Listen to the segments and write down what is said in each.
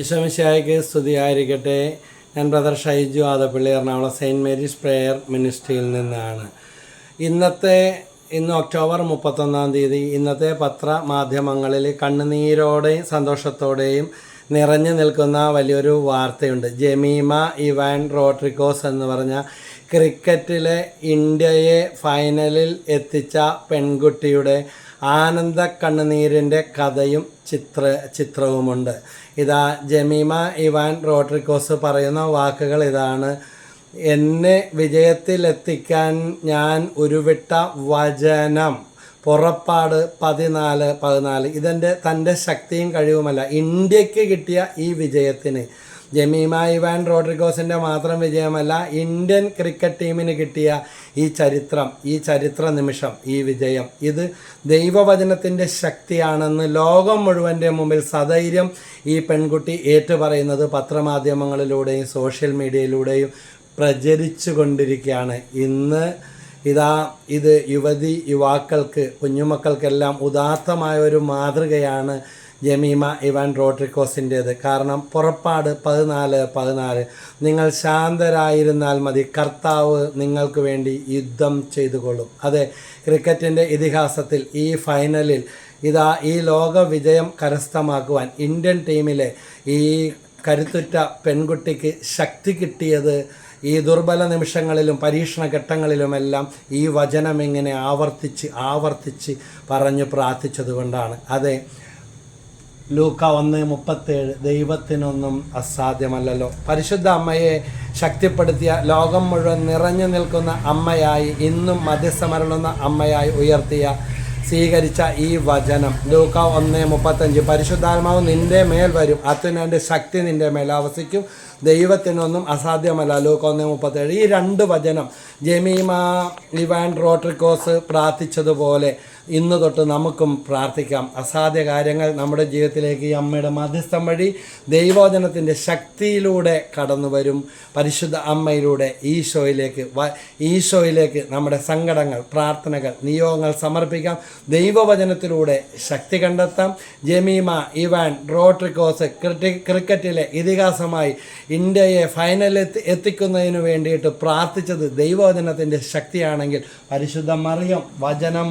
ഈശോമിശായിക്ക് സ്തുതിയായിരിക്കട്ടെ. ഞാൻ brother Shaiju Adappally Ernakulam saint Mary's prayer മിനിസ്ട്രിയിൽ നിന്നാണ്. ഇന്നത്തെ ഇന്ന് ഒക്ടോബർ മുപ്പത്തൊന്നാം തീയതി ഇന്നത്തെ പത്ര മാധ്യമങ്ങളിൽ കണ്ണുനീരോടെയും സന്തോഷത്തോടെയും നിറഞ്ഞു നിൽക്കുന്ന വലിയൊരു വാർത്തയുണ്ട്. ജമീമ ഇവാൻ റോട്രിക്കോസ് എന്ന് പറഞ്ഞ ക്രിക്കറ്റിലെ ഇന്ത്യയെ ഫൈനലിൽ എത്തിച്ച പെൺകുട്ടിയുടെ ആനന്ദ കണ്ണുനീരിന്റെ കഥയും ചിത്ര ചിത്രവുമുണ്ട്. ഇതാ ജമീമ ഇവാൻ റോട്രിക്കോസ് പറയുന്ന വാക്കുകൾ ഇതാണ്. എന്നെ വിജയത്തിലെത്തിക്കാൻ ഞാൻ ഉരുവിട്ട വചനം. പുറപ്പാട് പതിനാല് പതിനാല്. ഇതെന്റെ തന്റെ ശക്തിയും കഴിവുമല്ല. ഇന്ത്യയ്ക്ക് കിട്ടിയ ഈ വിജയത്തിന് ജമീമ ഇവാൻ റോഡ്രിഗോസിന്റെ മാത്രം വിജയമല്ല ഇന്ത്യൻ ക്രിക്കറ്റ് ടീമിന് കിട്ടിയ ഈ ചരിത്രം ഈ ചരിത്ര നിമിഷം ഈ വിജയം ഇത് ദൈവവചനത്തിന്റെ ശക്തിയാണെന്ന് ലോകം മുഴുവന്റെ മുമ്പിൽ സധൈര്യം ഈ പെൺകുട്ടി ഏറ്റുപറയുന്നത് പത്രമാധ്യമങ്ങളിലൂടെയും സോഷ്യൽ മീഡിയയിലൂടെയും പ്രചരിച്ചു കൊണ്ടിരിക്കുകയാണ് ഇന്ന് ഇതാ ഇത് യുവതി യുവാക്കൾക്ക് കുഞ്ഞുമക്കൾക്കെല്ലാം ഉദാത്തമായ ഒരു മാതൃകയാണ് ജമീമ ഇവാൻ റോഡ്രിക്കോസിന്റേത് കാരണം പുറപ്പാട് പതിനാല് പതിനാല്. നിങ്ങൾ ശാന്തരായിരുന്നാൽ മതി. കർത്താവ് നിങ്ങൾക്ക് വേണ്ടി യുദ്ധം ചെയ്തു കൊള്ളും അതെ ക്രിക്കറ്റിന്റെ ഇതിഹാസത്തിൽ ഈ ഫൈനലിൽ ഇതാ ഈ ലോക വിജയം കരസ്ഥമാക്കുവാൻ ഇന്ത്യൻ ടീമിലെ ഈ കരുത്തുറ്റ പെൺകുട്ടിക്ക് ശക്തി കിട്ടിയത് ഈ ദുർബല നിമിഷങ്ങളിലും പരീക്ഷണ ഘട്ടങ്ങളിലുമെല്ലാം ഈ വചനം ഇങ്ങനെ ആവർത്തിച്ച് ആവർത്തിച്ച് പറഞ്ഞു പ്രാർത്ഥിച്ചതുകൊണ്ടാണ്. അതെ ലൂക്ക ഒന്ന് മുപ്പത്തേഴ് ദൈവത്തിനൊന്നും അസാധ്യമല്ലല്ലോ. പരിശുദ്ധ അമ്മയെ ശക്തിപ്പെടുത്തിയ ലോകം മുഴുവൻ നിറഞ്ഞു നിൽക്കുന്ന അമ്മയായി ഇന്നും മധ്യസ്ഥമരളുന്ന അമ്മയായി ഉയർത്തിയ സ്വീകരിച്ച ഈ വചനം. ലൂക്ക ഒന്ന് മുപ്പത്തഞ്ച് പരിശുദ്ധാത്മാവ് നിന്റെ മേൽ വരും അത്യുനന്റെ ശക്തി നിന്റെ മേൽ ആവസിക്കും ദൈവത്തിനൊന്നും അസാധ്യമല്ല. ലൂക്ക ഒന്ന് മുപ്പത്തേഴ് ഈ രണ്ട് വചനം ജമീമ ഇവാൻ റോട്രിക്കോസ് പ്രാർത്ഥിച്ചതുപോലെ ഇന്ന് തൊട്ട് നമുക്കും പ്രാർത്ഥിക്കാം. അസാധ്യ കാര്യങ്ങൾ നമ്മുടെ ജീവിതത്തിലേക്ക് ഈ അമ്മയുടെ മധ്യസ്ഥം വഴി ദൈവോചനത്തിന്റെ ശക്തിയിലൂടെ കടന്നു വരും. പരിശുദ്ധ അമ്മയിലൂടെ ഈശോയിലേക്ക് ഈശോയിലേക്ക് നമ്മുടെ സങ്കടങ്ങൾ പ്രാർത്ഥനകൾ നിയോഗങ്ങൾ സമർപ്പിക്കാം. ദൈവവചനത്തിലൂടെ ശക്തി കണ്ടെത്താം. ജമീമ ഇവാൻ റോട്രിക്കോസ് ക്രിക്കറ്റിലെ ഇതിഹാസമായി ഇന്ത്യയെ ഫൈനലിൽ എത്തി എത്തിക്കുന്നതിന് വേണ്ടിയിട്ട് പ്രാർത്ഥിച്ചത് ദൈവവചനത്തിന്റെ ശക്തിയാണെങ്കിൽ പരിശുദ്ധ മറിയം വചനം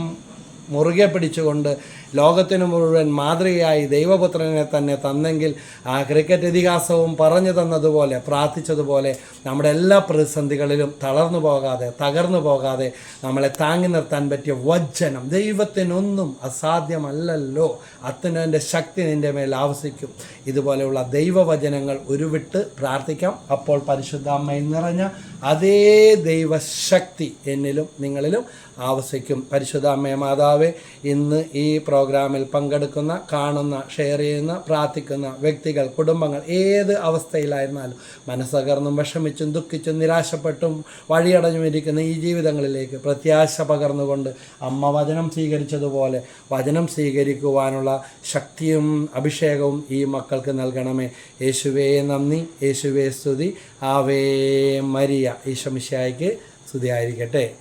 മുറുകെ പിടിച്ചുകൊണ്ട് ലോകത്തിന് മുഴുവൻ മാതൃകയായി ദൈവപുത്രനെ തന്നെ തന്നെങ്കിൽ ആ ക്രിക്കറ്റ് ഇതിഹാസവും പറഞ്ഞു തന്നതുപോലെ പ്രാർത്ഥിച്ചതുപോലെ നമ്മുടെ എല്ലാ പ്രതിസന്ധികളിലും തളർന്നു പോകാതെ തകർന്നു പോകാതെ നമ്മളെ താങ്ങി നിർത്താൻ പറ്റിയ വചനം ദൈവത്തിനൊന്നും അസാധ്യമല്ലല്ലോ. അത്തിനന്റെ ശക്തി നിന്റെ മേൽ ആവസിക്കും. ഇതുപോലെയുള്ള ദൈവവചനങ്ങൾ ഉരുവിട്ട് പ്രാർത്ഥിക്കാം. അപ്പോൾ പരിശുദ്ധ അമ്മയിൽ നിറഞ്ഞ അതേ ദൈവശക്തി എന്നിലും നിങ്ങളിലും ആവസിക്കും. പരിശുദ്ധ അമ്മയെ മാതാവേ ഇന്ന് ഈ പ്രോഗ്രാമിൽ പങ്കെടുക്കുന്ന കാണുന്ന ഷെയർ ചെയ്യുന്ന പ്രാർത്ഥിക്കുന്ന വ്യക്തികൾ കുടുംബങ്ങൾ ഏത് അവസ്ഥയിലായിരുന്നാലും മനസ്സകർന്നും വിഷമിച്ചും ദുഃഖിച്ചും നിരാശപ്പെട്ടും വഴിയടഞ്ഞും ഇരിക്കുന്ന ഈ ജീവിതങ്ങളിലേക്ക് പ്രത്യാശ പകർന്നുകൊണ്ട് അമ്മ വചനം സ്വീകരിച്ചതുപോലെ വചനം സ്വീകരിക്കുവാനുള്ള ശക്തിയും അഭിഷേകവും ഈ മക്കൾക്ക് നൽകണമേ. യേശുവേ നന്ദി. യേശുവേ സ്തുതി. Ave Maria. ഈശമിശായിക്ക് സ്തുതിയായിരിക്കട്ടെ.